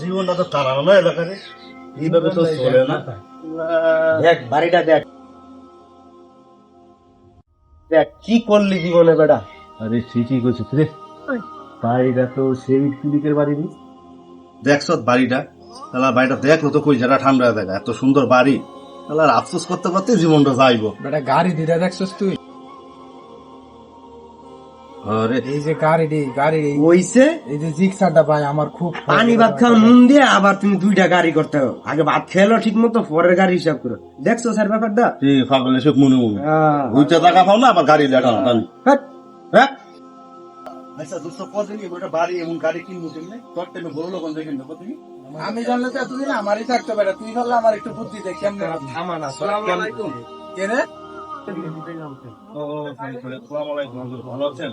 জীবনটা তো না এলাকারে এইভাবে তো চলে না। দেখ বাড়িটা দেখ। দেখ কি করলি জীবনে বেটা? আরে ঠিকই করছিস রে বাড়িটা তো সেই পিলিকের বাড়ি নি দেখছ বাড়িটা। তাহলে বাড়িটা দেখল তো কই যারা ঠান্ডা দেখা এত সুন্দর বাড়ি। তাহলে আর আফসোস করতে করতে জীবনটা যাইবো। বেটা গাড়ি দিটা দেখছস তুই? আরে এই যে গাড়ি গাড়ি ওইছে? এই যে জিক্সারটা ভাই আমার খুব পানি ভাত খাওয়া নুন দিয়ে আবার তুমি দুইটা গাড়ি করতে হবে। আগে ভাত খেলো ঠিক মতো পরের গাড়ি হিসাব করো। দেখছ স্যার ব্যাপারটা? মনে মনে। দুইটা টাকা পাও না আবার গাড়ি টানি। হ্যাঁ। আচ্ছা কদিন ওটা বাড়ি গাড়ি কিনবো কেমনে? তোর টাইমে বড় লোক দেখেন তুমি আমি জানলে তো এতদিন আমারই থাকতো বেটা। তুই বললে আমার একটু বুদ্ধি দে কেমনে থামা না কে রে? ও আসসালামু আলাইকুম হুজুর ভালো আছেন?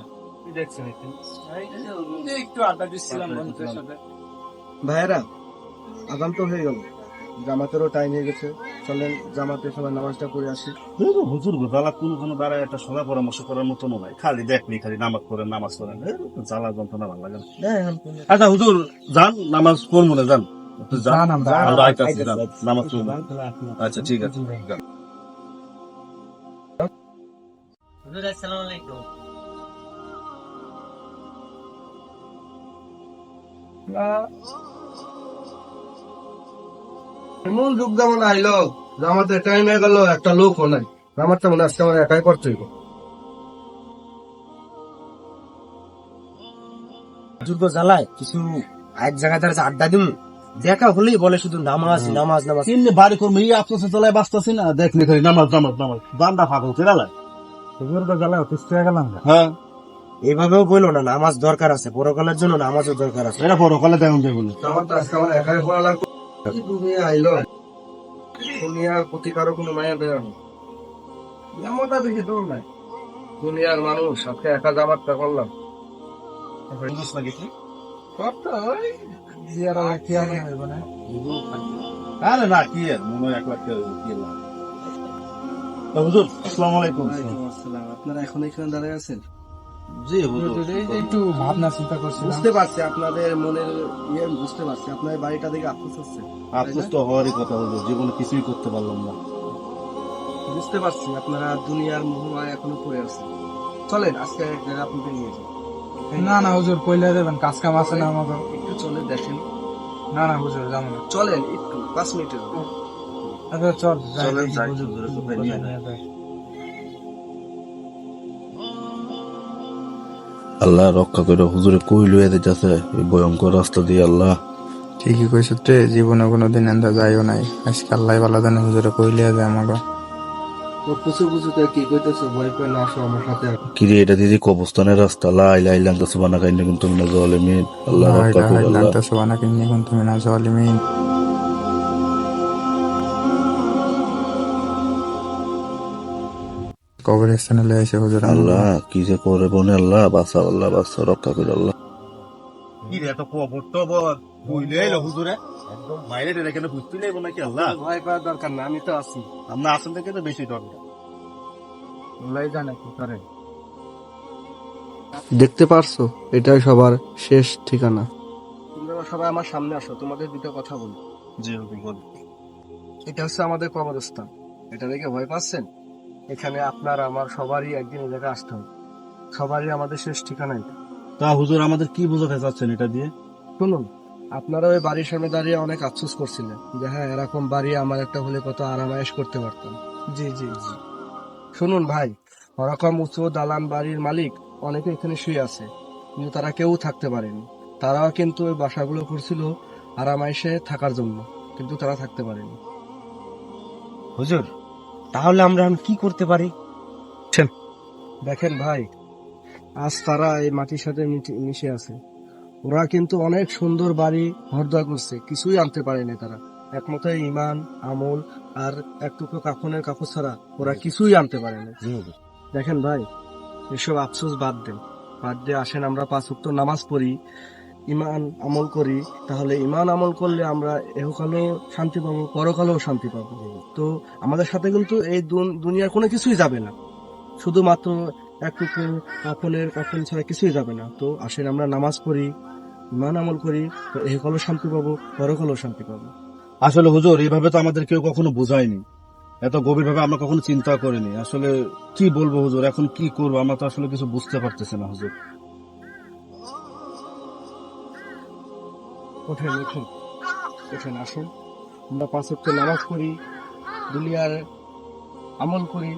এই একটু আড্ডা দিচ্ছিলাম বন্ধুদের সাথে। ভাইয়েরা আগাম তো হয়ে গেল। জামাতেরও টাইম হয়ে গেছে। চলেন জামাতের সময় নামাজটা পড়ে আসি। হুজুর গো জ্বালা কোন কোনো দাঁড়ায় একটা সলা পরামর্শ করার মতো নয় খালি দেখলি খালি নামাজ পড়েন নামাজ পড়েন। জ্বালা যন্ত্রণা ভালো লাগে আচ্ছা হুজুর যান নামাজ পড়ব না যান। নামাজ আচ্ছা ঠিক আছে। এমন যুগ যেমন আইলো জামাতের টাইম হয়ে গেল একটা লোকও নাই। মনে আজকে আমার একাই করতে হইব। দুর্গ জ্বালায় কিছু এক জায়গায় দাঁড়াচ্ছে আড্ডা দিন দেখা হলেই বলে শুধু নামাজ নামাজ নামাজ। তিনটে বাড়ি করব এই আফসোসে চলায় বাঁচতেছি না। দেখলি খালি নামাজ নামাজ নামাজ। বান্দা ফাঁকল চেরালায় অসুস্থ হয়ে গেলাম। হ্যাঁ। এইভাবেও বলল না নামাজ দরকার আছে পরকালের জন্য নামাজও দরকার আছে। এটা বড় কলে দেখুন দেখুন জামাতটা আজকে আমার একাই পড়া লাগবে কি দুনিয়া আইলো? দুনিয়ার প্রতি কারও কোনো মায়া বেরোনো এমনটা দেখি তোর নাই। দুনিয়ার মানুষ আজকে একা জামাতটা করলাম। কথা ওই জিয়ারা কি আর না আরে না কি আর মনে এক লাখ টাকা কি। তা হুজুর আসসালামু আলাইকুম। আসসালাম। আপনারা এখন এখানে দাঁড়ায় আছেন? একটু ভাবনা চিন্তা করছিলাম। বুঝতে পারছি আপনাদের মনের ইয়ে বুঝতে পারছি আপনার বাড়িটা দেখে আফসোস হচ্ছে আফসোস তো হওয়ারই কথা হুজুর জীবনে কিছুই করতে পারলাম না। বুঝতে পারছি আপনারা দুনিয়ার মোহমায় এখনও পড়ে আছেন। চলেন আজকে এক জায়গায় আপনাদের নিয়ে যাই। না না হুজুর কইলে দেবেন কাজ কাম আছে না আমাকে একটু চলে দেখেন। না না হুজুর যাব না। চলেন একটু পাঁচ মিনিটের আচ্ছা চল যাই চলেন, যাই, হুজুর কোথায় নিয়ে কোথায় নিয়ে যায়। আল্লাহ রক্ষা করে। হুজুরে কই লুয়ে যাচ্ছে এই ভয়ঙ্কর রাস্তা দিয়ে আল্লাহ। ঠিকই কইছ রে জীবনে কোনোদিন এন্দা যাইও নাই। আজকে আল্লাহ বালা জানে হুজুরে কইলিয়া যায় আমাকে পুছু কি কইতেছে? ভয় পেয়ে না আসো আমার সাথে। কিরে এটা দিদি কবস্থানের রাস্তা? লাই লাই লাঙ্কা সুবানা কাইন্না কিন্তু না জালিমিন আল্লাহ রক্ষা করে আল্লাহ। লান্তা সোয়ানা কিন্নি কোন তুমি না জালিমিন কবরস্থানে লয়ে এসে হুজুর আল্লাহ কি যে করে বনে আল্লাহ বাসা আল্লাহ বাসা রক্ষা করে আল্লাহ। কি রে এত কবর টবর? বুঝলে এলো হুজুরে। একদম বাইরে টেনে কেন বুঝতে নাকি আল্লাহ? ভয় পাওয়ার দরকার না আমি তো আছি। আমরা আসল থেকে তো বেশি ডর আল্লাহ জানে কি করে। দেখতে পারছ এটাই সবার শেষ ঠিকানা। তোমরা সবাই আমার সামনে আসো তোমাদের দুটো কথা বলি। জি হুজুর বল এটা হচ্ছে আমাদের কবরস্থান। এটা দেখে ভয় পাচ্ছেন? এখানে আপনার আমার সবারই একদিন জায়গায় আসতে হবে। সবারই আমাদের শেষ ঠিকানা এটা। তা হুজুর আমাদের কি বোঝাতে চাচ্ছেন এটা দিয়ে? শুনুন আপনারা ওই বাড়ির সামনে দাঁড়িয়ে অনেক আফসোস করছিলেন যে হ্যাঁ এরকম বাড়ি আমার একটা হলে কত আরামায়েশ করতে পারতাম। জি জি জি। শুনুন ভাই ওরকম উঁচু দালান বাড়ির মালিক অনেকে এখানে শুয়ে আছে কিন্তু তারা কেউ থাকতে পারেনি। তারাও কিন্তু ওই বাসাগুলো করছিল আরামায়েশে থাকার জন্য কিন্তু তারা থাকতে পারেনি। হুজুর তাহলে আমরা এখন কি করতে পারি? দেখেন ভাই আজ তারা এই মাটির সাথে মিশে আছে। ওরা কিন্তু অনেক সুন্দর বাড়ি ঘরদোয়া করছে কিছুই আনতে পারেনি তারা। একমাত্র ইমান আমল আর একটুকু কাফনের কাপড় ছাড়া ওরা কিছুই আনতে পারেনি দেখেন ভাই এসব আফসোস বাদ দেন। বাদ দিয়ে আসেন আমরা পাঁচ উক্ত নামাজ পড়ি। ইমান আমল করি, তাহলে ইমান আমল করলে আমরা এহকালেও শান্তি পাবো, পরকালেও শান্তি পাবো। তো আমাদের সাথে কিন্তু এই দুনিয়ার কোনো কিছুই যাবে না। শুধুমাত্র একটুকু কাফনের কাফন ছাড়া কিছুই যাবে না। তো আসেন আমরা নামাজ পড়ি, ইমান আমল করি, তো এই শান্তি পাবো, পরকালেও শান্তি পাবো। আসলে হুজুর, এইভাবে তো আমাদের কেউ কখনো বোঝায়নি। এত গভীর ভাবে আমরা কখনো চিন্তা করিনি। আসলে কি বলব হুজুর, এখন কি করব? আমরা তো আসলে কিছু বুঝতে পারতেছি না হুজুর। ওঠেন উঠুন ওঠেন আসুন। আমরা পাঁচ ওয়াক্ত নামাজ পড়ি, দুনিয়ার আমল করি,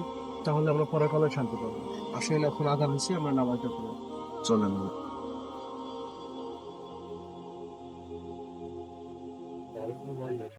তাহলে আমরা পরে কলে শান্তি পাবো। আসেন, এখন আদান হয়েছে, আমরা নামাজটা পড়ব। চলেন।